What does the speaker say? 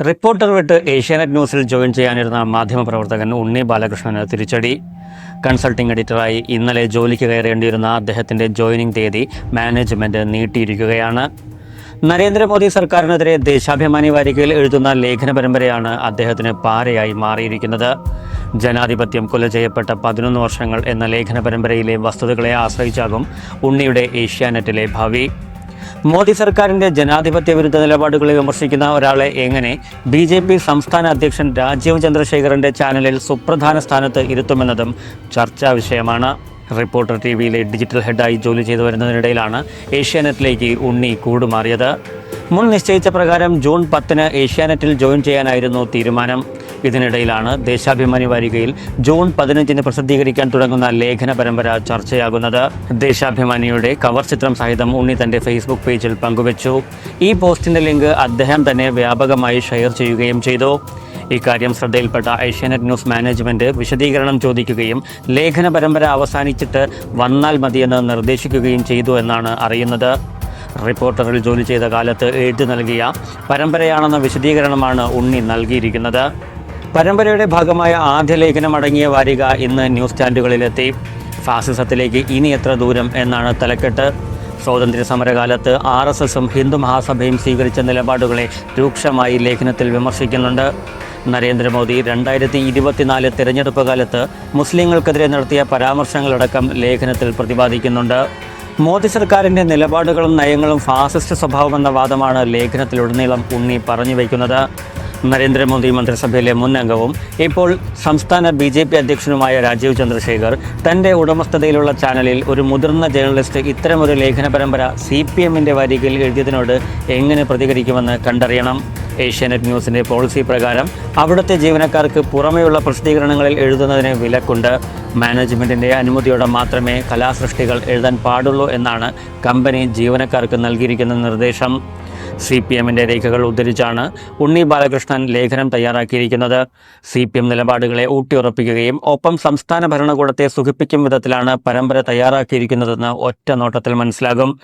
Reporter വിട്ട് ഏഷ്യാനെറ്റ് ന്യൂസിൽ join ചെയ്യാനിരുന്ന മാധ്യമപ്രവർത്തകൻ ഉണ്ണി ബാലകൃഷ്ണന് തിരിച്ചടി. കൺസൾട്ടിംഗ് എഡിറ്ററായി ഇന്നലെ ജോലിക്ക് കയറേണ്ടിയിരുന്ന അദ്ദേഹത്തിന്റെ ജോയിനിങ് തീയതി മാനേജ്മെന്റ് നീട്ടിയിരിക്കുകയാണ്. നരേന്ദ്രമോദി സർക്കാരിനെതിരെ ദേശാഭിമാനി വാരികയിൽ എഴുതുന്ന ലേഖന പരമ്പരയാണ് അദ്ദേഹത്തിന് പാരയായി മാറിയിരിക്കുന്നത്. ജനാധിപത്യം കൊല ചെയ്യപ്പെട്ട പതിനൊന്ന് വർഷങ്ങൾ എന്ന ലേഖന പരമ്പരയിലെ വസ്തുതകളെ ആശ്രയിച്ചാകും ഉണ്ണിയുടെ ഏഷ്യാനെറ്റിലെ ഭാവി. മോദി സർക്കാരിന്റെ ജനാധിപത്യ വിരുദ്ധ നിലപാടുകളെ വിമർശിക്കുന്ന ഒരാളെ എങ്ങനെ ബി ജെ പി സംസ്ഥാന അധ്യക്ഷൻ രാജീവ് ചന്ദ്രശേഖറിന്റെ ചാനലിൽ സുപ്രധാന സ്ഥാനത്ത് ഇരുത്തുമെന്നതും ചർച്ചാ വിഷയമാണ്. റിപ്പോർട്ടർ ടി വിയിലെ ഡിജിറ്റൽ ഹെഡായി ജോലി ചെയ്തു വരുന്നതിനിടയിലാണ് ഏഷ്യാനെറ്റിലേക്ക് ഉണ്ണി കൂടുമാറിയത്. മുൻ നിശ്ചയിച്ച പ്രകാരം ജൂൺ പത്തിന് ഏഷ്യാനെറ്റിൽ ജോയിൻ ചെയ്യാനായിരുന്നു തീരുമാനം. ഇതിനിടയിലാണ് ദേശാഭിമാനി വാരികയിൽ ജൂൺ പതിനഞ്ചിന് പ്രസിദ്ധീകരിക്കാൻ തുടങ്ങുന്ന ലേഖന പരമ്പര ചർച്ചയാകുന്നത്. ദേശാഭിമാനിയുടെ കവർ ചിത്രം സഹിതം ഉണ്ണി തന്റെ ഫേസ്ബുക്ക് പേജിൽ പങ്കുവച്ചു. ഈ പോസ്റ്റിന്റെ ലിങ്ക് അദ്ദേഹം തന്നെ വ്യാപകമായി ഷെയർ ചെയ്യുകയും ചെയ്തു. ഇക്കാര്യം ശ്രദ്ധയിൽപ്പെട്ട ഏഷ്യാനെറ്റ് ന്യൂസ് മാനേജ്മെന്റ് വിശദീകരണം ചോദിക്കുകയും ലേഖന പരമ്പര അവസാനിച്ചിട്ട് വന്നാൽ മതിയെന്ന് നിർദ്ദേശിക്കുകയും ചെയ്തു എന്നാണ് അറിയുന്നത്. റിപ്പോർട്ടറിൽ ജോലി ചെയ്ത കാലത്ത് എഴുതി നൽകിയ പരമ്പരയാണെന്ന വിശദീകരണമാണ് ഉണ്ണി നൽകിയിരിക്കുന്നത്. പരമ്പരയുടെ ഭാഗമായ ആദ്യ ലേഖനം അടങ്ങിയ വാരിക ഇന്ന് ന്യൂസ് സ്റ്റാൻഡുകളിലെത്തി. ഫാസിസത്തിലേക്ക് ഇനി എത്ര ദൂരം എന്നാണ് തലക്കെട്ട്. സ്വാതന്ത്ര്യ സമരകാലത്ത് ആർ എസ് എസും ഹിന്ദു മഹാസഭയും സ്വീകരിച്ച നിലപാടുകളെ രൂക്ഷമായി ലേഖനത്തിൽ വിമർശിക്കുന്നുണ്ട്. നരേന്ദ്രമോദി രണ്ടായിരത്തി ഇരുപത്തിനാല് തിരഞ്ഞെടുപ്പ് കാലത്ത് മുസ്ലിങ്ങൾക്കെതിരെ നടത്തിയ പരാമർശങ്ങളടക്കം ലേഖനത്തിൽ പ്രതിപാദിക്കുന്നുണ്ട്. മോദി സർക്കാരിന്റെ നിലപാടുകളും നയങ്ങളും ഫാസിസ്റ്റ് സ്വഭാവമെന്ന വാദമാണ് ലേഖനത്തിലുടനീളം ഉണ്ണി പറഞ്ഞു വയ്ക്കുന്നത്. നരേന്ദ്രമോദി മന്ത്രിസഭയിലെ മുൻ അംഗവും ഇപ്പോൾ സംസ്ഥാന ബി ജെ പി അധ്യക്ഷനുമായ രാജീവ് ചന്ദ്രശേഖർ തന്റെ ഉടമസ്ഥതയിലുള്ള ചാനലിൽ ഒരു മുതിർന്ന ജേർണലിസ്റ്റ് ഇത്തരമൊരു ലേഖന പരമ്പര സി പി എമ്മിന്റെ വരികയിൽ എഴുതിയതിനോട് എങ്ങനെ പ്രതികരിക്കുമെന്ന് കണ്ടറിയണം. ഏഷ്യാനെറ്റ് ന്യൂസിന്റെ പോളിസി പ്രകാരം അവിടുത്തെ ജീവനക്കാർക്ക് പുറമെയുള്ള പ്രസിദ്ധീകരണങ്ങളിൽ എഴുതുന്നതിന് വിലക്കുണ്ട്. മാനേജ്മെന്റിന്റെ അനുമതിയോടെ മാത്രമേ കലാസൃഷ്ടികൾ എഴുതാൻ പാടുള്ളൂ എന്നാണ് കമ്പനി ജീവനക്കാർക്ക് നൽകിയിരിക്കുന്ന നിർദ്ദേശം. സി പി എമ്മിന്റെ രേഖകൾ ഉദ്ധരിച്ചാണ് ഉണ്ണി ബാലകൃഷ്ണൻ ലേഖനം തയ്യാറാക്കിയിരിക്കുന്നത്. സി പി എം നിലപാടുകളെ ഊട്ടിയുറപ്പിക്കുകയും ഒപ്പം സംസ്ഥാന ഭരണകൂടത്തെ സുഖിപ്പിക്കും വിധത്തിലാണ് പരമ്പര തയ്യാറാക്കിയിരിക്കുന്നതെന്ന് ഒറ്റ നോട്ടത്തിൽ മനസ്സിലാകും.